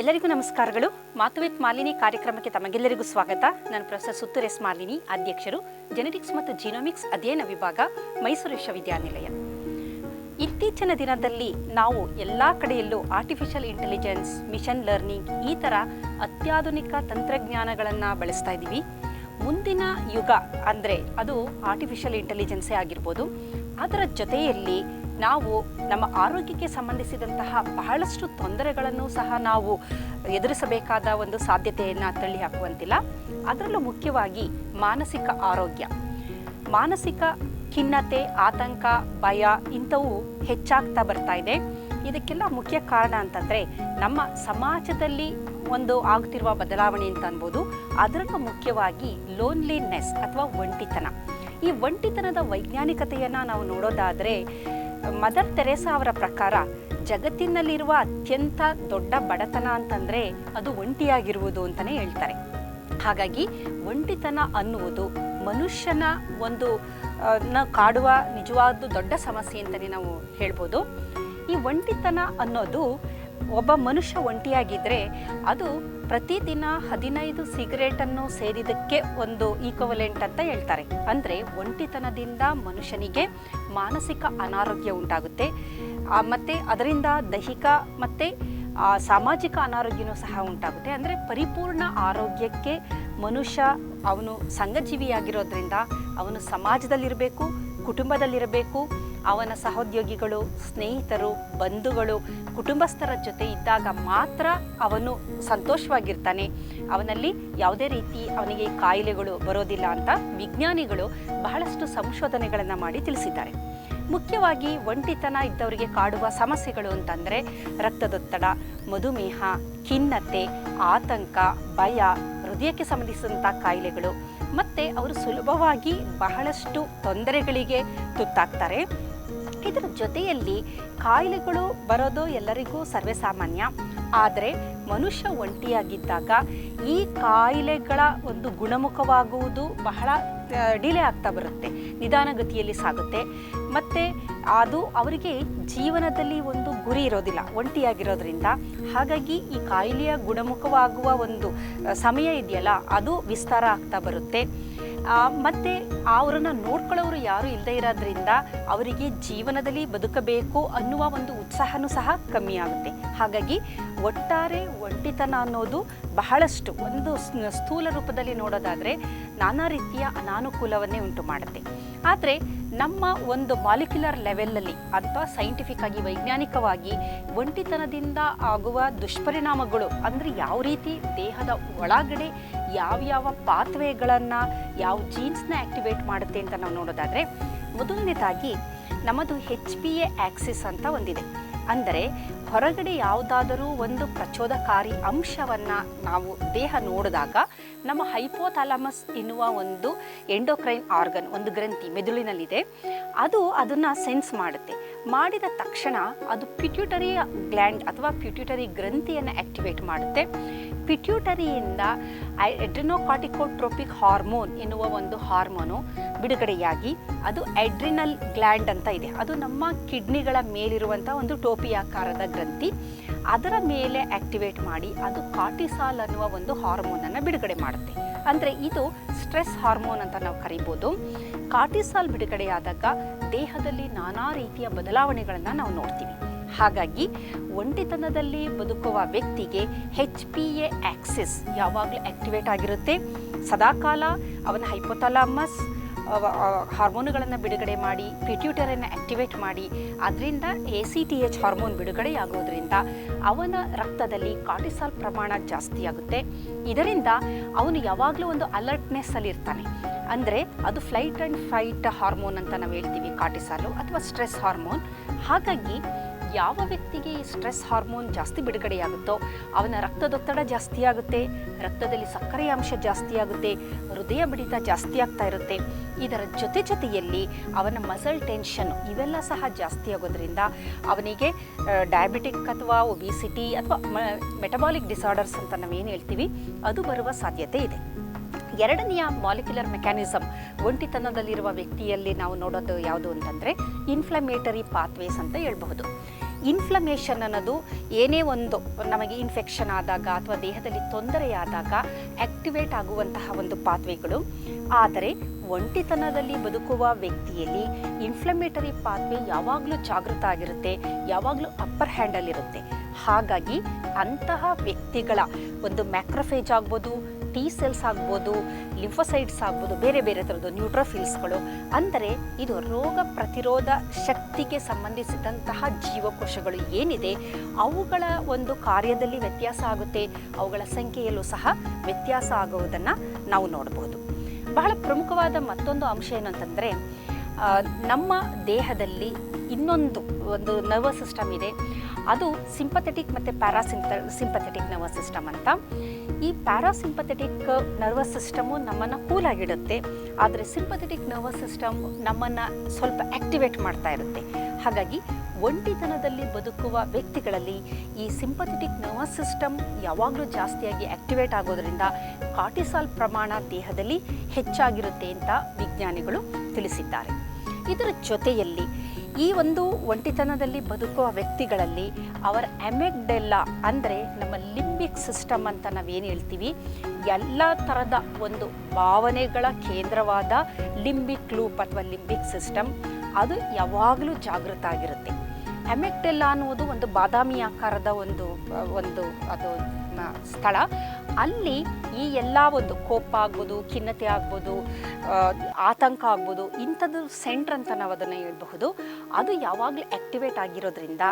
ಎಲ್ಲರಿಗೂ ನಮಸ್ಕಾರಗಳು. ಮಾತುವಿತ್ ಮಾಲಿನಿ ಕಾರ್ಯಕ್ರಮಕ್ಕೆ ತಮಗೆಲ್ಲರಿಗೂ ಸ್ವಾಗತ. ನಾನು ಪ್ರೊಫೆಸರ್ ಸುತ್ತೂರ್ ಎಸ್ ಮಾಲಿನಿ, ಅಧ್ಯಕ್ಷರು ಜೆನೆಟಿಕ್ಸ್ ಮತ್ತು ಜಿನೋಮಿಕ್ಸ್ ಅಧ್ಯಯನ ವಿಭಾಗ, ಮೈಸೂರು ವಿಶ್ವವಿದ್ಯಾನಿಲಯ. ಇತ್ತೀಚಿನ ದಿನದಲ್ಲಿ ನಾವು ಎಲ್ಲ ಕಡೆಯಲ್ಲೂ ಆರ್ಟಿಫಿಷಿಯಲ್ ಇಂಟೆಲಿಜೆನ್ಸ್ ಮಿಷನ್ ಲರ್ನಿಂಗ್ ಈ ಥರ ಅತ್ಯಾಧುನಿಕ ತಂತ್ರಜ್ಞಾನಗಳನ್ನು ಬಳಸ್ತಾ ಇದ್ದೀವಿ. ಮುಂದಿನ ಯುಗ ಅಂದರೆ ಅದು ಆರ್ಟಿಫಿಷಿಯಲ್ ಇಂಟೆಲಿಜೆನ್ಸೇ ಆಗಿರ್ಬೋದು. ಅದರ ಜೊತೆಯಲ್ಲಿ ನಾವು ನಮ್ಮ ಆರೋಗ್ಯಕ್ಕೆ ಸಂಬಂಧಿಸಿದಂತಹ ಬಹಳಷ್ಟು ತೊಂದರೆಗಳನ್ನು ಸಹ ನಾವು ಎದುರಿಸಬೇಕಾದ ಒಂದು ಸಾಧ್ಯತೆಯನ್ನು ತಳ್ಳಿ ಹಾಕುವಂತಿಲ್ಲ. ಅದರಲ್ಲೂ ಮುಖ್ಯವಾಗಿ ಮಾನಸಿಕ ಆರೋಗ್ಯ. ಮಾನಸಿಕ ಖಿನ್ನತೆ, ಆತಂಕ, ಭಯ ಇಂಥವು ಹೆಚ್ಚಾಗ್ತಾ ಬರ್ತಾ ಇದೆ. ಇದಕ್ಕೆಲ್ಲ ಮುಖ್ಯ ಕಾರಣ ಅಂತಂದರೆ ನಮ್ಮ ಸಮಾಜದಲ್ಲಿ ಒಂದು ಆಗ್ತಿರುವ ಬದಲಾವಣೆ ಅಂತ ಅನ್ಬೋದು. ಅದರಲ್ಲೂ ಮುಖ್ಯವಾಗಿ ಲೋನ್ಲಿನೆಸ್ ಅಥವಾ ಒಂಟಿತನ. ಈ ಒಂಟಿತನದ ವೈಜ್ಞಾನಿಕತೆಯನ್ನು ನಾವು ನೋಡೋದಾದರೆ ಮದರ್ ತೆರೇಸಾ ಅವರ ಪ್ರಕಾರ ಜಗತ್ತಿನಲ್ಲಿರುವ ಅತ್ಯಂತ ದೊಡ್ಡ ಬಡತನ ಅಂತಂದರೆ ಅದು ಒಂಟಿಯಾಗಿರುವುದು ಅಂತಲೇ ಹೇಳ್ತಾರೆ. ಹಾಗಾಗಿ ಒಂಟಿತನ ಅನ್ನುವುದು ಮನುಷ್ಯನ ಒಂದು ನ ಕಾಡುವ ನಿಜವಾದ ದೊಡ್ಡ ಸಮಸ್ಯೆ ಅಂತಲೇ ನಾವು ಹೇಳ್ಬೋದು. ಈ ಒಂಟಿತನ ಅನ್ನೋದು ಒಬ್ಬ ಮನುಷ್ಯ ಒಂಟಿಯಾಗಿದ್ದರೆ ಅದು ಪ್ರತಿದಿನ ಹದಿನೈದು ಸಿಗರೇಟನ್ನು ಸೇರಿದಕ್ಕೆ ಒಂದು ಈಕ್ವಲೆಂಟ್ ಅಂತ ಹೇಳ್ತಾರೆ. ಅಂದರೆ ಒಂಟಿತನದಿಂದ ಮನುಷ್ಯನಿಗೆ ಮಾನಸಿಕ ಅನಾರೋಗ್ಯ ಉಂಟಾಗುತ್ತೆ. ಮತ್ತು ಅದರಿಂದ ದೈಹಿಕ ಮತ್ತು ಸಾಮಾಜಿಕ ಅನಾರೋಗ್ಯನೂ ಸಹ ಉಂಟಾಗುತ್ತೆ. ಅಂದರೆ ಪರಿಪೂರ್ಣ ಆರೋಗ್ಯಕ್ಕೆ ಮನುಷ್ಯ ಅವನು ಸಂಘಜೀವಿಯಾಗಿರೋದ್ರಿಂದ ಅವನು ಸಮಾಜದಲ್ಲಿರಬೇಕು, ಕುಟುಂಬದಲ್ಲಿರಬೇಕು ಅವನ ಸಹೋದ್ಯೋಗಿಗಳು, ಸ್ನೇಹಿತರು, ಬಂಧುಗಳು, ಕುಟುಂಬಸ್ಥರ ಜೊತೆ ಇದ್ದಾಗ ಮಾತ್ರ ಅವನು ಸಂತೋಷವಾಗಿರ್ತಾನೆ. ಅವನಲ್ಲಿ ಯಾವುದೇ ರೀತಿ ಅವನಿಗೆ ಕಾಯಿಲೆಗಳು ಬರೋದಿಲ್ಲ ಅಂತ ವಿಜ್ಞಾನಿಗಳು ಬಹಳಷ್ಟು ಸಂಶೋಧನೆಗಳನ್ನು ಮಾಡಿ ತಿಳಿಸಿದ್ದಾರೆ. ಮುಖ್ಯವಾಗಿ ಒಂಟಿತನ ಇದ್ದವರಿಗೆ ಕಾಡುವ ಸಮಸ್ಯೆಗಳು ಅಂತಂದರೆ ರಕ್ತದೊತ್ತಡ, ಮಧುಮೇಹ, ಖಿನ್ನತೆ, ಆತಂಕ, ಭಯ, ಹೃದಯಕ್ಕೆ ಸಂಬಂಧಿಸಿದಂಥ ಕಾಯಿಲೆಗಳು. ಮತ್ತು ಅವರು ಸುಲಭವಾಗಿ ಬಹಳಷ್ಟು ತೊಂದರೆಗಳಿಗೆ ತುತ್ತಾಗ್ತಾರೆ. ಇದರ ಜೊತೆಯಲ್ಲಿ ಕಾಯಿಲೆಗಳು ಬರೋದು ಎಲ್ಲರಿಗೂ ಸರ್ವೇಸಾಮಾನ್ಯ. ಆದರೆ ಮನುಷ್ಯ ಒಂಟಿಯಾಗಿದ್ದಾಗ ಈ ಕಾಯಿಲೆಗಳ ಒಂದು ಗುಣಮುಖವಾಗುವುದು ಬಹಳ ಡಿಲೇ ಆಗ್ತಾ ಬರುತ್ತೆ, ನಿಧಾನಗತಿಯಲ್ಲಿ ಸಾಗುತ್ತೆ. ಮತ್ತು ಅದು ಅವರಿಗೆ ಜೀವನದಲ್ಲಿ ಒಂದು ಗುರಿ ಇರೋದಿಲ್ಲ, ಒಂಟಿಯಾಗಿರೋದ್ರಿಂದ. ಹಾಗಾಗಿ ಈ ಕಾಯಿಲೆಯ ಗುಣಮುಖವಾಗುವ ಒಂದು ಸಮಯ ಇದೆಯಲ್ಲ, ಅದು ವಿಸ್ತಾರ ಆಗ್ತಾ ಬರುತ್ತೆ. ಮತ್ತೆ ಅವರನ್ನು ನೋಡ್ಕೊಳ್ಳೋರು ಯಾರು ಇಲ್ಲದೆ ಇರೋದ್ರಿಂದ ಅವರಿಗೆ ಜೀವನದಲ್ಲಿ ಬದುಕಬೇಕು ಅನ್ನುವ ಒಂದು ಉತ್ಸಾಹನೂ ಸಹ ಕಮ್ಮಿ ಆಗುತ್ತೆ. ಹಾಗಾಗಿ ಒಟ್ಟಾರೆ ಒಂಟಿತನ ಅನ್ನೋದು ಬಹಳಷ್ಟು, ಒಂದು ಸ್ಥೂಲ ರೂಪದಲ್ಲಿ ನೋಡೋದಾದರೆ ನಾನಾ ರೀತಿಯ ಅನಾನುಕೂಲವನ್ನೇ ಉಂಟು ಮಾಡುತ್ತೆ. ಆದರೆ ನಮ್ಮ ಒಂದು ಮಾಲಿಕ್ಯುಲರ್ ಲೆವೆಲಲ್ಲಿ ಅಥವಾ ಸೈಂಟಿಫಿಕ್ ಆಗಿ, ವೈಜ್ಞಾನಿಕವಾಗಿ ಒಂಟಿತನದಿಂದ ಆಗುವ ದುಷ್ಪರಿಣಾಮಗಳು ಅಂದರೆ ಯಾವ ರೀತಿ ದೇಹದ ಒಳಗಡೆ ಯಾವ್ಯಾವ ಪಾತ್ವೆಗಳನ್ನು ಯಾವ ಜೀನ್ಸ್ನ ಆ್ಯಕ್ಟಿವೇಟ್ ಮಾಡುತ್ತೆ ಅಂತ ನಾವು ನೋಡೋದಾದರೆ, ಮೊದಲನೇದಾಗಿ ನಮ್ಮದು ಹೆಚ್ ಪಿ ಎ ಆಕ್ಸಿಸ್ ಅಂತ ಒಂದಿದೆ. ಅಂದರೆ ಹೊರಗಡೆ ಯಾವುದಾದರೂ ಒಂದು ಪ್ರಚೋದಕಾರಿ ಅಂಶವನ್ನು ನಾವು ದೇಹ ನೋಡಿದಾಗ ನಮ್ಮ ಹೈಪೋಥಾಲಮಸ್ ಎನ್ನುವ ಒಂದು ಎಂಡೋಕ್ರೈನ್ ಆರ್ಗನ್, ಒಂದು ಗ್ರಂಥಿ ಮೆದುಳಿನಲ್ಲಿದೆ. ಅದು ಅದನ್ನು ಸೆನ್ಸ್ ಮಾಡುತ್ತೆ. ಮಾಡಿದ ತಕ್ಷಣ ಅದು ಪಿಟ್ಯೂಟರಿ ಗ್ಲ್ಯಾಂಡ್ ಅಥವಾ ಪಿಟ್ಯೂಟರಿ ಗ್ರಂಥಿಯನ್ನು ಆಕ್ಟಿವೇಟ್ ಮಾಡುತ್ತೆ. ಪಿಟ್ಯೂಟರಿಯಿಂದ ಎಡ್ರಿನೋಕಾಟಿಕೋಟ್ರೋಪಿಕ್ ಹಾರ್ಮೋನ್ ಎನ್ನುವ ಒಂದು ಹಾರ್ಮೋನು ಬಿಡುಗಡೆಯಾಗಿ ಅದು ಎಡ್ರಿನಲ್ ಗ್ಲ್ಯಾಂಡ್ ಅಂತ ಇದೆ. ಅದು ನಮ್ಮ ಕಿಡ್ನಿಗಳ ಮೇಲಿರುವಂಥ ಒಂದು ಟೋಪಿಯಾಕಾರದ ಗ್ರಂಥಿ. ಅದರ ಮೇಲೆ ಆಕ್ಟಿವೇಟ್ ಮಾಡಿ ಅದು ಕಾಟಿಸಾಲ್ ಅನ್ನುವ ಒಂದು ಹಾರ್ಮೋನನ್ನು ಬಿಡುಗಡೆ ಮಾಡುತ್ತೆ. ಅಂದರೆ ಇದು ಸ್ಟ್ರೆಸ್ ಹಾರ್ಮೋನ್ ಅಂತ ನಾವು ಕರಿಬೋದು. ಕಾಟಿಸಾಲ್ ಬಿಡುಗಡೆಯಾದಾಗ ದೇಹದಲ್ಲಿ ನಾನಾ ರೀತಿಯ ಬದಲಾವಣೆಗಳನ್ನು ನಾವು ನೋಡ್ತೀವಿ. ಹಾಗಾಗಿ ಒಂಟಿತನದಲ್ಲಿ ಬದುಕುವ ವ್ಯಕ್ತಿಗೆ ಹೆಚ್ ಪಿ ಎ ಆಕ್ಸಿಸ್ ಯಾವಾಗಲೂ ಆಕ್ಟಿವೇಟ್ ಆಗಿರುತ್ತೆ. ಸದಾಕಾಲ ಅವನ ಹೈಪೋಥಾಲಮಸ್ ಹಾರ್ಮೋನುಗಳನ್ನು ಬಿಡುಗಡೆ ಮಾಡಿ ಪಿಟ್ಯೂಟರನ್ನು ಆಕ್ಟಿವೇಟ್ ಮಾಡಿ, ಅದರಿಂದ A C T H hormone ಬಿಡುಗಡೆಯಾಗೋದ್ರಿಂದ ಅವನ ರಕ್ತದಲ್ಲಿ ಕಾರ್ಟಿಸಾಲ್ ಪ್ರಮಾಣ ಜಾಸ್ತಿ ಆಗುತ್ತೆ. ಇದರಿಂದ ಅವನು ಯಾವಾಗಲೂ ಒಂದು ಅಲರ್ಟ್ನೆಸ್ಸಲ್ಲಿ ಇರ್ತಾನೆ. ಅಂದರೆ ಅದು ಫ್ಲೈಟ್ ಆ್ಯಂಡ್ ಫೈಟ್ ಹಾರ್ಮೋನ್ ಅಂತ ನಾವು ಹೇಳ್ತೀವಿ ಕಾರ್ಟಿಸಾಲು ಅಥವಾ ಸ್ಟ್ರೆಸ್ ಹಾರ್ಮೋನ್ ಹಾಗಾಗಿ ಯಾವ ವ್ಯಕ್ತಿಗೆ ಈ ಸ್ಟ್ರೆಸ್ ಹಾರ್ಮೋನ್ ಜಾಸ್ತಿ ಬಿಡುಗಡೆಯಾಗುತ್ತೋ, ಅವನ ರಕ್ತದೊತ್ತಡ ಜಾಸ್ತಿ ಆಗುತ್ತೆ, ರಕ್ತದಲ್ಲಿ ಸಕ್ಕರೆಯ ಅಂಶ ಜಾಸ್ತಿ ಆಗುತ್ತೆ ಹೃದಯ ಬಡಿತ ಜಾಸ್ತಿ ಆಗ್ತಾ ಇರುತ್ತೆ. ಇದರ ಜೊತೆ ಜೊತೆಯಲ್ಲಿ ಅವನ ಮಸಲ್ ಟೆನ್ಷನ್ ಇವೆಲ್ಲ ಸಹ ಜಾಸ್ತಿ ಆಗೋದ್ರಿಂದ ಅವನಿಗೆ ಡಯಾಬಿಟಿಕ್ ಅಥವಾ ಒಬಿಸಿಟಿ ಅಥವಾ ಮೆಟಬಾಲಿಕ್ ಡಿಸಾರ್ಡರ್ಸ್ ಅಂತ ನಾವು ಏನು ಹೇಳ್ತೀವಿ, ಅದು ಬರುವ ಸಾಧ್ಯತೆ ಇದೆ. ಎರಡನೆಯ ಮಾಲಿಕ್ಯುಲರ್ ಮೆಕ್ಯಾನಿಸಮ್ ಒಂಟಿತನದಲ್ಲಿರುವ ವ್ಯಕ್ತಿಯಲ್ಲಿ ನಾವು ನೋಡೋದು ಯಾವುದು ಅಂತಂದರೆ ಇನ್ಫ್ಲಮೇಟರಿ ಪಾತ್ವೇಸ್ ಅಂತ ಹೇಳ್ಬಹುದು. ಇನ್ಫ್ಲಮೇಷನ್ ಅನ್ನೋದು ಏನೇ ಒಂದು ನಮಗೆ ಇನ್ಫೆಕ್ಷನ್ ಆದಾಗ ಅಥವಾ ದೇಹದಲ್ಲಿ ತೊಂದರೆಯಾದಾಗ ಆಕ್ಟಿವೇಟ್ ಆಗುವಂತಹ ಒಂದು ಪಾತ್ವೆಗಳು. ಆದರೆ ಒಂಟಿತನದಲ್ಲಿ ಬದುಕುವ ವ್ಯಕ್ತಿಯಲ್ಲಿ ಇನ್ಫ್ಲಮೇಟರಿ ಪಾತ್ವೆ ಯಾವಾಗಲೂ ಜಾಗೃತ ಆಗಿರುತ್ತೆ, ಯಾವಾಗಲೂ ಅಪ್ಪರ್ ಹ್ಯಾಂಡಲ್ಲಿರುತ್ತೆ ಹಾಗಾಗಿ ಅಂತಹ ವ್ಯಕ್ತಿಗಳ ಒಂದು ಮ್ಯಾಕ್ರೋಫೇಜ್ ಆಗ್ಬೋದು ಟಿ ಸೆಲ್ಸ್ ಆಗ್ಬೋದು ಲಿಂಫೋಸೈಟ್ಸ್ ಆಗ್ಬೋದು, ಬೇರೆ ಬೇರೆ ಥರದ್ದು ನ್ಯೂಟ್ರೋಫಿಲ್ಸ್ಗಳು ಅಂದರೆ ಇದು ರೋಗ ಪ್ರತಿರೋಧ ಶಕ್ತಿಗೆ ಸಂಬಂಧಿಸಿದಂತಹ ಜೀವಕೋಶಗಳು ಏನಿದೆ, ಅವುಗಳ ಒಂದು ಕಾರ್ಯದಲ್ಲಿ ವ್ಯತ್ಯಾಸ ಆಗುತ್ತೆ, ಅವುಗಳ ಸಂಖ್ಯೆಯಲ್ಲೂ ಸಹ ವ್ಯತ್ಯಾಸ ಆಗುವುದನ್ನು ನಾವು ನೋಡ್ಬೋದು. ಬಹಳ ಪ್ರಮುಖವಾದ ಮತ್ತೊಂದು ಅಂಶ ಏನಂತಂದರೆ ಅಂತಂದರೆ ನಮ್ಮ ದೇಹದಲ್ಲಿ ಇನ್ನೊಂದು ಒಂದು ನರ್ವಸ್ ಸಿಸ್ಟಮ್ ಇದೆ. ಅದು ಸಿಂಪಥೆಟಿಕ್ ಮತ್ತು ಪ್ಯಾರಾಸಿಂಪ ಸಿಂಪಥೆಟಿಕ್ ನರ್ವಸ್ ಸಿಸ್ಟಮ್ ಅಂತ. ಈ ಪ್ಯಾರಾಸಿಂಪಥೆಟಿಕ್ ನರ್ವಸ್ ಸಿಸ್ಟಮು ನಮ್ಮನ್ನು ಕೂಲಾಗಿಡುತ್ತೆ ಆದರೆ ಸಿಂಪಥೆಟಿಕ್ ನರ್ವಸ್ ಸಿಸ್ಟಮ್ ನಮ್ಮನ್ನು ಸ್ವಲ್ಪ ಆ್ಯಕ್ಟಿವೇಟ್ ಮಾಡ್ತಾ ಇರುತ್ತೆ. ಹಾಗಾಗಿ ಒಂಟಿತನದಲ್ಲಿ ಬದುಕುವ ವ್ಯಕ್ತಿಗಳಲ್ಲಿ ಈ ಸಿಂಪಥೆಟಿಕ್ ನರ್ವಸ್ ಸಿಸ್ಟಮ್ ಯಾವಾಗಲೂ ಜಾಸ್ತಿಯಾಗಿ ಆ್ಯಕ್ಟಿವೇಟ್ ಆಗೋದರಿಂದ ಕಾರ್ಟಿಸಾಲ್ ಪ್ರಮಾಣ ದೇಹದಲ್ಲಿ ಹೆಚ್ಚಾಗಿರುತ್ತೆ ಅಂತ ವಿಜ್ಞಾನಿಗಳು ತಿಳಿಸಿದ್ದಾರೆ. ಇದರ ಜೊತೆಯಲ್ಲಿ ಈ ಒಂದು ಒಂಟಿತನದಲ್ಲಿ ಬದುಕುವ ವ್ಯಕ್ತಿಗಳಲ್ಲಿ ಅವರ ಎಮೆಗ್ಡೆಲ್ಲ ಅಂದರೆ ನಮ್ಮ ಲಿಂಬಿಕ್ ಸಿಸ್ಟಮ್ ಅಂತ ನಾವೇನು ಹೇಳ್ತೀವಿ, ಎಲ್ಲ ಥರದ ಒಂದು ಭಾವನೆಗಳ ಕೇಂದ್ರವಾದ ಲಿಂಬಿಕ್ ಲೂಪ್ ಅಥವಾ ಲಿಂಬಿಕ್ ಸಿಸ್ಟಮ್, ಅದು ಯಾವಾಗಲೂ ಜಾಗೃತ ಆಗಿರುತ್ತೆ. ಎಮೆಕ್ಟೆಲ್ಲ ಅನ್ನುವುದು ಒಂದು ಬಾದಾಮಿ ಆಕಾರದ ಒಂದು ಒಂದು ಅದು ಸ್ಥಳ. ಅಲ್ಲಿ ಈ ಎಲ್ಲ ಒಂದು ಕೋಪ ಆಗ್ಬೋದು, ಖಿನ್ನತೆ ಆಗ್ಬೋದು ಆತಂಕ ಆಗ್ಬೋದು, ಇಂಥದ್ದು ಸೆಂಟ್ರ್ ಅಂತ ನಾವು ಅದನ್ನು ಹೇಳ್ಬಹುದು. ಅದು ಯಾವಾಗಲೂ ಆಕ್ಟಿವೇಟ್ ಆಗಿರೋದ್ರಿಂದ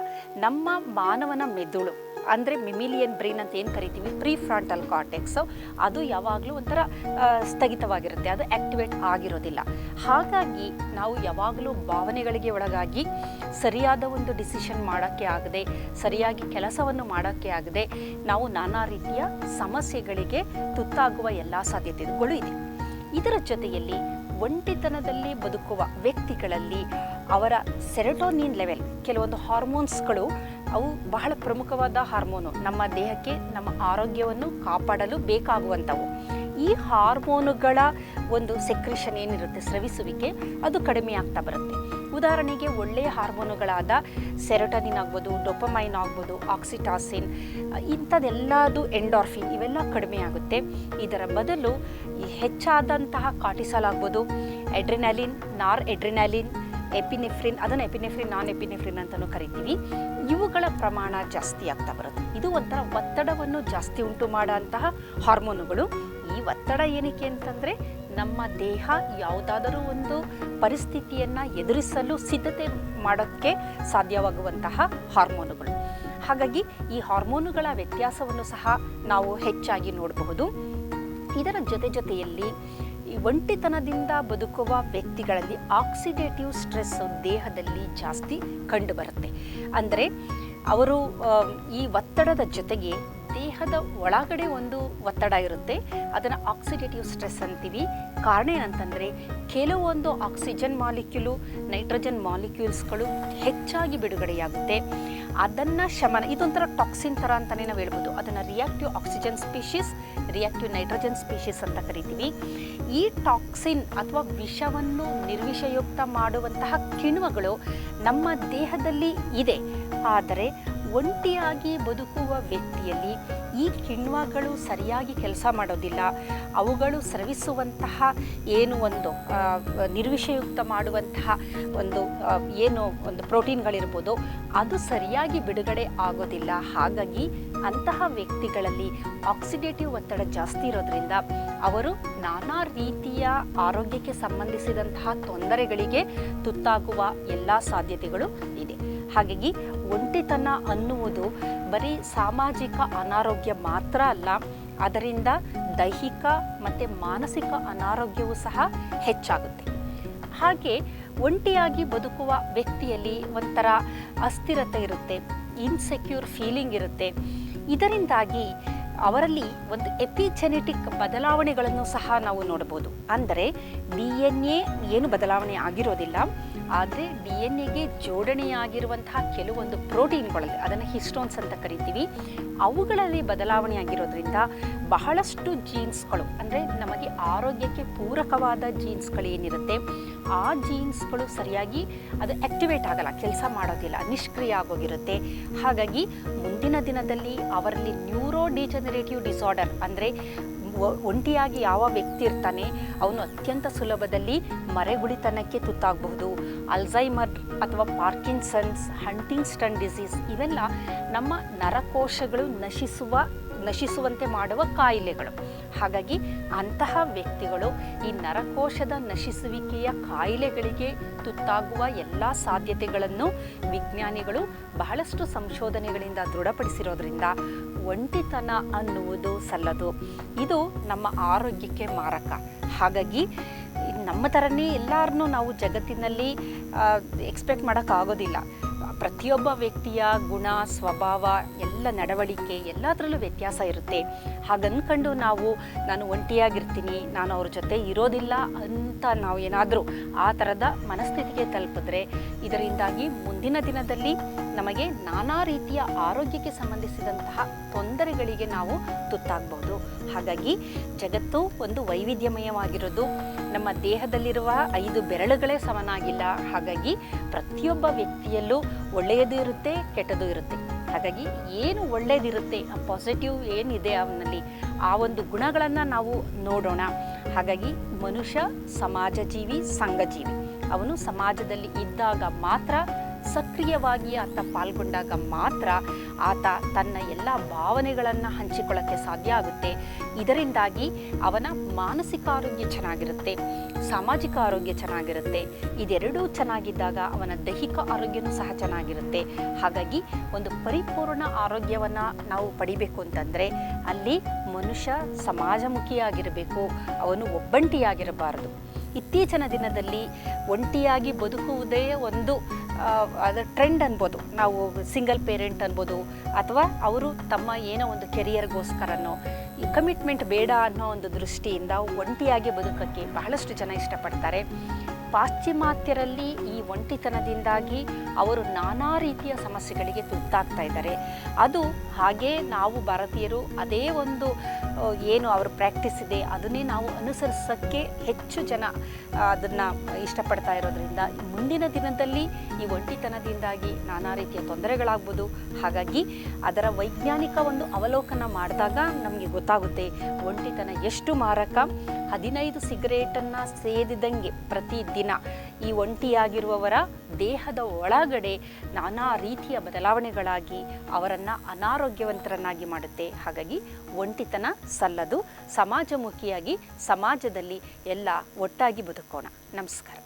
ನಮ್ಮ ಮಾನವನ ಮೆದುಳು, ಅಂದರೆ ಮಿಮಿಲಿಯನ್ ಬ್ರೈನ್ ಅಂತ ಏನು ಕರಿತೀವಿ? ಪ್ರೀ ಫ್ರಾಂಟಲ್ ಕಾರ್ಟೆಕ್ಸ್ ಅದು ಯಾವಾಗಲೂ ಒಂಥರ ಸ್ಥಗಿತವಾಗಿರುತ್ತೆ. ಅದು ಆಕ್ಟಿವೇಟ್ ಆಗಿರೋದಿಲ್ಲ. ಹಾಗಾಗಿ ನಾವು ಯಾವಾಗಲೂ ಭಾವನೆಗಳಿಗೆ ಒಳಗಾಗಿ ಸರಿಯಾದ ಒಂದು ಡಿಸಿಷನ್ ಮಾಡೋಕ್ಕೆ ಆಗದೆ, ಸರಿಯಾಗಿ ಕೆಲಸವನ್ನು ಮಾಡೋಕ್ಕೆ ಆಗದೆ, ನಾವು ನಾನಾ ರೀತಿಯ ಸಮಸ್ಯೆಗಳಿಗೆ ತುತ್ತಾಗುವ ಎಲ್ಲ ಸಾಧ್ಯತೆಗಳು ಇದೆ. ಇದರ ಜೊತೆಯಲ್ಲಿ ಒಂಟಿತನದಲ್ಲಿ ಬದುಕುವ ವ್ಯಕ್ತಿಗಳಲ್ಲಿ ಅವರ ಸೆರೆಟೋನಿನ್ ಲೆವೆಲ್, ಕೆಲವೊಂದು ಹಾರ್ಮೋನ್ಸ್ಗಳು, ಅವು ಬಹಳ ಪ್ರಮುಖವಾದ ಹಾರ್ಮೋನು. ನಮ್ಮ ದೇಹಕ್ಕೆ, ನಮ್ಮ ಆರೋಗ್ಯವನ್ನು ಕಾಪಾಡಲು ಬೇಕಾಗುವಂಥವು. ಈ ಹಾರ್ಮೋನುಗಳ ಒಂದು ಸೆಕ್ರಿಷನ್ ಏನಿರುತ್ತೆ, ಸ್ರವಿಸುವಿಕೆ, ಅದು ಕಡಿಮೆ ಆಗ್ತಾ ಬರುತ್ತೆ. ಉದಾಹರಣೆಗೆ, ಒಳ್ಳೆಯ ಹಾರ್ಮೋನುಗಳಾದ ಸೆರೋಟನಿನ್ ಆಗ್ಬೋದು, ಡೊಪಮೈನ್ ಆಗ್ಬೋದು, ಆಕ್ಸಿಟಾಸಿನ್ ಇಂಥದ್ದೆಲ್ಲದು ಎಂಡಾರ್ಫಿನ್, ಇವೆಲ್ಲ ಕಡಿಮೆ ಆಗುತ್ತೆ. ಇದರ ಬದಲು ಹೆಚ್ಚಾದಂತಹ ಕಾಟಿಸಾಲ್ ಆಗ್ಬೋದು ಎಡ್ರಿನಾಲಿನ್ ನಾರ್ ಎಡ್ರಿನಾಲಿನ್ ಎಪಿನೆಫ್ರಿನ್ ಅದನ್ನು ಎಪಿನೆಫ್ರಿನ್ ನಾನ್ ಎಪಿನೆಫ್ರಿನ್ ಅಂತಲೂ ಕರಿತೀವಿ. ಇವುಗಳ ಪ್ರಮಾಣ ಜಾಸ್ತಿ ಆಗ್ತಾ ಬರುತ್ತೆ. ಇದು ಒಂಥರ ಒತ್ತಡವನ್ನು ಜಾಸ್ತಿ ಉಂಟು ಮಾಡೋಂತಹ ಹಾರ್ಮೋನುಗಳು. ಈ ಒತ್ತಡ ಏನಕ್ಕೆ ಅಂತಂದರೆ, ನಮ್ಮ ದೇಹ ಯಾವುದಾದರೂ ಒಂದು ಪರಿಸ್ಥಿತಿಯನ್ನು ಎದುರಿಸಲು ಸಿದ್ಧತೆ ಮಾಡೋಕ್ಕೆ ಸಾಧ್ಯವಾಗುವಂತಹ ಹಾರ್ಮೋನುಗಳು. ಹಾಗಾಗಿ ಈ ಹಾರ್ಮೋನುಗಳ ವ್ಯತ್ಯಾಸವನ್ನು ಸಹ ನಾವು ಹೆಚ್ಚಾಗಿ ನೋಡಬಹುದು. ಇದರ ಜೊತೆ ಜೊತೆಯಲ್ಲಿ ಈ ಒಂಟಿತನದಿಂದ ಬದುಕುವ ವ್ಯಕ್ತಿಗಳಲ್ಲಿ ಆಕ್ಸಿಡೇಟಿವ್ ಸ್ಟ್ರೆಸ್ ದೇಹದಲ್ಲಿ ಜಾಸ್ತಿ ಕಂಡುಬರುತ್ತೆ. ಅಂದರೆ ಅವರು ಈ ಒತ್ತಡದ ಜೊತೆಗೆ ದೇಹದ ಒಳಗಡೆ ಒಂದು ಒತ್ತಡ ಇರುತ್ತೆ. ಅದನ್ನು ಆಕ್ಸಿಡೇಟಿವ್ ಸ್ಟ್ರೆಸ್ ಅಂತೀವಿ. ಕಾರಣ ಏನಂತಂದರೆ, ಕೆಲವೊಂದು ಆಕ್ಸಿಜನ್ ಮಾಲಿಕ್ಯೂಲು ನೈಟ್ರೋಜನ್ ಮಾಲಿಕ್ಯೂಲ್ಸ್ಗಳು ಹೆಚ್ಚಾಗಿ ಬಿಡುಗಡೆಯಾಗುತ್ತೆ. ಅದನ್ನು ಶಮನ, ಇದೊಂಥರ ಟಾಕ್ಸಿನ್ ಥರ ಅಂತಲೇ ನಾವು ಹೇಳ್ಬೋದು. ಅದನ್ನು reactive oxygen species reactive nitrogen species ಅಂತ ಕರಿತೀವಿ. ಈ ಟಾಕ್ಸಿನ್ ಅಥವಾ ವಿಷವನ್ನು ನಿರ್ವಿಷಯುಕ್ತ ಮಾಡುವಂತಹ ಕಿಣ್ವಗಳು ನಮ್ಮ ದೇಹದಲ್ಲಿ ಇದೆ. ಆದರೆ ಒಂಟಿಯಾಗಿ ಬದುಕುವ ವ್ಯಕ್ತಿಯಲ್ಲಿ ಈ ಕಿಣ್ವಗಳು ಸರಿಯಾಗಿ ಕೆಲಸ ಮಾಡೋದಿಲ್ಲ. ಅವುಗಳು ಸ್ರವಿಸುವಂತಹ ಏನು ಒಂದು ನಿರ್ವಿಷಯುಕ್ತ ಮಾಡುವಂತಹ ಒಂದು ಏನು ಒಂದು ಪ್ರೋಟೀನ್ಗಳಿರ್ಬೋದು, ಅದು ಸರಿಯಾಗಿ ಬಿಡುಗಡೆ ಆಗೋದಿಲ್ಲ. ಹಾಗಾಗಿ ಅಂತಹ ವ್ಯಕ್ತಿಗಳಲ್ಲಿ ಆಕ್ಸಿಡೇಟಿವ್ ಒತ್ತಡ ಜಾಸ್ತಿ ಇರೋದ್ರಿಂದ ಅವರು ನಾನಾ ರೀತಿಯ ಆರೋಗ್ಯಕ್ಕೆ ಸಂಬಂಧಿಸಿದಂತಹ ತೊಂದರೆಗಳಿಗೆ ತುತ್ತಾಗುವ ಎಲ್ಲ ಸಾಧ್ಯತೆಗಳು ಇದೆ. ಹಾಗಾಗಿ ಒಂಟಿತನ ಅನ್ನುವುದು ಬರೀ ಸಾಮಾಜಿಕ ಅನಾರೋಗ್ಯ ಮಾತ್ರ ಅಲ್ಲ, ಅದರಿಂದ ದೈಹಿಕ ಮತ್ತು ಮಾನಸಿಕ ಅನಾರೋಗ್ಯವೂ ಸಹ ಹೆಚ್ಚಾಗುತ್ತೆ. ಹಾಗೆ ಒಂಟಿಯಾಗಿ ಬದುಕುವ ವ್ಯಕ್ತಿಯಲ್ಲಿ ಒಂಥರ ಅಸ್ಥಿರತೆ ಇರುತ್ತೆ ಇನ್ಸೆಕ್ಯೂರ್ ಫೀಲಿಂಗ್ ಇರುತ್ತೆ. ಇದರಿಂದಾಗಿ ಅವರಲ್ಲಿ ಒಂದು ಎಪಿಜೆನೆಟಿಕ್ ಬದಲಾವಣೆಗಳನ್ನು ಸಹ ನಾವು ನೋಡಬಹುದು. ಅಂದರೆ ಡಿ ಎನ್ ಎ ಏನು ಬದಲಾವಣೆ ಆಗಿರೋದಿಲ್ಲ, ಆದರೆ ಡಿ ಎನ್ ಎಗೆ ಜೋಡಣೆಯಾಗಿರುವಂತಹ ಕೆಲವೊಂದು ಪ್ರೋಟೀನ್ಗಳಲ್ಲಿ, ಅದನ್ನು ಹಿಸ್ಟೋನ್ಸ್ ಅಂತ ಕರಿತೀವಿ, ಅವುಗಳಲ್ಲಿ ಬದಲಾವಣೆ ಆಗಿರೋದ್ರಿಂದ ಬಹಳಷ್ಟು ಜೀನ್ಸ್ಗಳು ಅಂದರೆ ನಮಗೆ ಆರೋಗ್ಯಕ್ಕೆ ಪೂರಕವಾದ ಜೀನ್ಸ್ಗಳೇನಿರುತ್ತೆ ಆ ಜೀನ್ಸ್ಗಳು ಸರಿಯಾಗಿ ಅದು ಆಕ್ಟಿವೇಟ್ ಆಗಲ್ಲ, ಕೆಲಸ ಮಾಡೋದಿಲ್ಲ, ನಿಷ್ಕ್ರಿಯ ಆಗೋಗಿರುತ್ತೆ. ಹಾಗಾಗಿ ಮುಂದಿನ ದಿನದಲ್ಲಿ ಅವರಲ್ಲಿ ನ್ಯೂರೋ ಡಿಸಾರ್ಡರ್ ಅಂದರೆ ಒಂಟಿಯಾಗಿ ಯಾವ ವ್ಯಕ್ತಿ ಇರ್ತಾನೆ, ಅವನು ಅತ್ಯಂತ ಸುಲಭದಲ್ಲಿ ಮರೆಗುಳಿತನಕ್ಕೆ ತುತ್ತಾಗಬಹುದು. ಅಲ್ಝೈಮರ್ ಅಥವಾ ಪಾರ್ಕಿನ್ಸನ್ಸ್ ಹಂಟಿಂಗ್ಸ್ಟನ್ ಡಿಸೀಸ್ ಇವೆಲ್ಲ ನಮ್ಮ ನರಕೋಶಗಳು ನಶಿಸುವ, ನಶಿಸುವಂತೆ ಮಾಡುವ ಕಾಯಿಲೆಗಳು. ಹಾಗಾಗಿ ಅಂತಹ ವ್ಯಕ್ತಿಗಳು ಈ ನರಕೋಶದ ನಶಿಸುವಿಕೆಯ ಕಾಯಿಲೆಗಳಿಗೆ ತುತ್ತಾಗುವ ಎಲ್ಲ ಸಾಧ್ಯತೆಗಳನ್ನು ವಿಜ್ಞಾನಿಗಳು ಬಹಳಷ್ಟು ಸಂಶೋಧನೆಗಳಿಂದ ದೃಢಪಡಿಸಿರೋದ್ರಿಂದ ಒಂಟಿತನ ಅನ್ನುವುದು ಸಲ್ಲದು. ಇದು ನಮ್ಮ ಆರೋಗ್ಯಕ್ಕೆ ಮಾರಕ. ಹಾಗಾಗಿ ನಮ್ಮ ಥರನೇ ಎಲ್ಲರನ್ನೂ ನಾವು ಜಗತ್ತಿನಲ್ಲಿ ಎಕ್ಸ್ಪೆಕ್ಟ್ ಮಾಡೋಕ್ಕಾಗೋದಿಲ್ಲ. ಪ್ರತಿಯೊಬ್ಬ ವ್ಯಕ್ತಿಯ ಗುಣ, ಸ್ವಭಾವ, ಎಲ್ಲ ನಡವಳಿಕೆ ಎಲ್ಲದರಲ್ಲೂ ವ್ಯತ್ಯಾಸ ಇರುತ್ತೆ. ಹಾಗನ್ಕೊಂಡು ನಾವು, ನಾನು ಒಂಟಿಯಾಗಿರ್ತೀನಿ, ನಾನು ಅವ್ರ ಜೊತೆ ಇರೋದಿಲ್ಲ ಅಂತ ನಾವು ಏನಾದರೂ ಆ ಥರದ ಮನಸ್ಥಿತಿಗೆ ತಲುಪಿದ್ರೆ, ಇದರಿಂದಾಗಿ ಮುಂದಿನ ದಿನದಲ್ಲಿ ನಮಗೆ ನಾನಾ ರೀತಿಯ ಆರೋಗ್ಯಕ್ಕೆ ಸಂಬಂಧಿಸಿದಂತಹ ತೊಂದರೆಗಳಿಗೆ ನಾವು ತುತ್ತಾಗಬಹುದು ಹಾಗಾಗಿ ಜಗತ್ತು ಒಂದು ವೈವಿಧ್ಯಮಯವಾಗಿರೋದು. ನಮ್ಮ ದೇಹದಲ್ಲಿರುವ ಐದು ಬೆರಳುಗಳೇ ಸಮನಾಗಿಲ್ಲ. ಹಾಗಾಗಿ ಪ್ರತಿಯೊಬ್ಬ ವ್ಯಕ್ತಿಯಲ್ಲೂ ಒಳ್ಳೆಯದು ಇರುತ್ತೆ, ಕೆಟ್ಟದು ಇರುತ್ತೆ. ಹಾಗಾಗಿ ಏನು ಒಳ್ಳೆಯದಿರುತ್ತೆ ಆ ಪಾಸಿಟಿವ್ ಏನಿದೆ ಅವನಲ್ಲಿ, ಆ ಒಂದು ಗುಣಗಳನ್ನು ನಾವು ನೋಡೋಣ. ಹಾಗಾಗಿ ಮನುಷ್ಯ ಸಮಾಜ ಜೀವಿ ಸಂಘಜೀವಿ. ಅವನು ಸಮಾಜದಲ್ಲಿ ಇದ್ದಾಗ ಮಾತ್ರ ಸಕ್ರಿಯವಾಗಿ ಆತ ಪಾಲ್ಗೊಂಡಾಗ ಮಾತ್ರ ಆತ ತನ್ನ ಎಲ್ಲ ಭಾವನೆಗಳನ್ನು ಹಂಚಿಕೊಳ್ಳೋಕ್ಕೆ ಸಾಧ್ಯ ಆಗುತ್ತೆ. ಇದರಿಂದಾಗಿ ಅವನ ಮಾನಸಿಕ ಆರೋಗ್ಯ ಚೆನ್ನಾಗಿರುತ್ತೆ, ಸಾಮಾಜಿಕ ಆರೋಗ್ಯ ಚೆನ್ನಾಗಿರುತ್ತೆ, ಇದೆರಡೂ ಚೆನ್ನಾಗಿದ್ದಾಗ ಅವನ ದೈಹಿಕ ಆರೋಗ್ಯನೂ ಸಹ ಚೆನ್ನಾಗಿರುತ್ತೆ. ಹಾಗಾಗಿ ಒಂದು ಪರಿಪೂರ್ಣ ಆರೋಗ್ಯವನ್ನು ನಾವು ಪಡಿಬೇಕು ಅಂತಂದರೆ ಅಲ್ಲಿ ಮನುಷ್ಯ ಸಮಾಜಮುಖಿಯಾಗಿರಬೇಕು, ಅವನು ಒಬ್ಬಂಟಿಯಾಗಿರಬಾರದು. ಇತ್ತೀಚಿನ ದಿನದಲ್ಲಿ ಒಂಟಿಯಾಗಿ ಬದುಕುವುದೇ ಒಂದು ಅದು ಟ್ರೆಂಡ್ ಅನ್ಬೋದು. ನಾವು ಸಿಂಗಲ್ ಪೇರೆಂಟ್ ಅನ್ಬೋದು, ಅಥವಾ ಅವರು ತಮ್ಮ ಏನೋ ಒಂದು ಕೆರಿಯರ್ಗೋಸ್ಕರನೋ ಈ ಕಮಿಟ್ಮೆಂಟ್ ಬೇಡ ಅನ್ನೋ ಒಂದು ದೃಷ್ಟಿಯಿಂದ ಒಂಟಿಯಾಗಿ ಬದುಕೋಕ್ಕೆ ಬಹಳಷ್ಟು ಜನ ಇಷ್ಟಪಡ್ತಾರೆ. ಪಾಶ್ಚಿಮಾತ್ಯರಲ್ಲಿ ಈ ಒಂಟಿತನದಿಂದಾಗಿ ಅವರು ನಾನಾ ರೀತಿಯ ಸಮಸ್ಯೆಗಳಿಗೆ ತುತ್ತಾಗ್ತಾ ಇದ್ದಾರೆ. ಅದು ಹಾಗೇ ನಾವು ಭಾರತೀಯರು ಅದೇ ಒಂದು ಏನು ಅವರು ಪ್ರಾಕ್ಟೀಸ್ ಇದೆ ಅದನ್ನೇ ನಾವು ಅನುಸರಿಸೋಕ್ಕೆ ಹೆಚ್ಚು ಜನ ಅದನ್ನು ಇಷ್ಟಪಡ್ತಾ ಇರೋದ್ರಿಂದ ಮುಂದಿನ ದಿನದಲ್ಲಿ ಈ ಒಂಟಿತನದಿಂದಾಗಿ ನಾನಾ ರೀತಿಯ ತೊಂದರೆಗಳಾಗ್ಬೋದು. ಹಾಗಾಗಿ ಅದರ ವೈಜ್ಞಾನಿಕ ಒಂದು ಅವಲೋಕನ ಮಾಡಿದಾಗ ನಮಗೆ ಗೊತ್ತಾಗುತ್ತೆ ಒಂಟಿತನ ಎಷ್ಟು ಮಾರಕ. ಹದಿನೈದು ಸಿಗರೇಟನ್ನು ಸೇದಿದಂಗೆ ಪ್ರತಿದಿನ ಈ ಒಂಟಿಯಾಗಿರುವವರ ದೇಹದ ಒಳಗಡೆ ನಾನಾ ರೀತಿಯ ಬದಲಾವಣೆಗಳಾಗಿ ಅವರನ್ನು ಅನಾರೋಗ್ಯವಂತರನ್ನಾಗಿ ಮಾಡುತ್ತೆ. ಹಾಗಾಗಿ ಒಂಟಿತನ ಸಲ್ಲದು, ಸಮಾಜಮುಖಿಯಾಗಿ ಸಮಾಜದಲ್ಲಿ ಎಲ್ಲ ಒಟ್ಟಾಗಿ ಬದುಕೋಣ. ನಮಸ್ಕಾರ.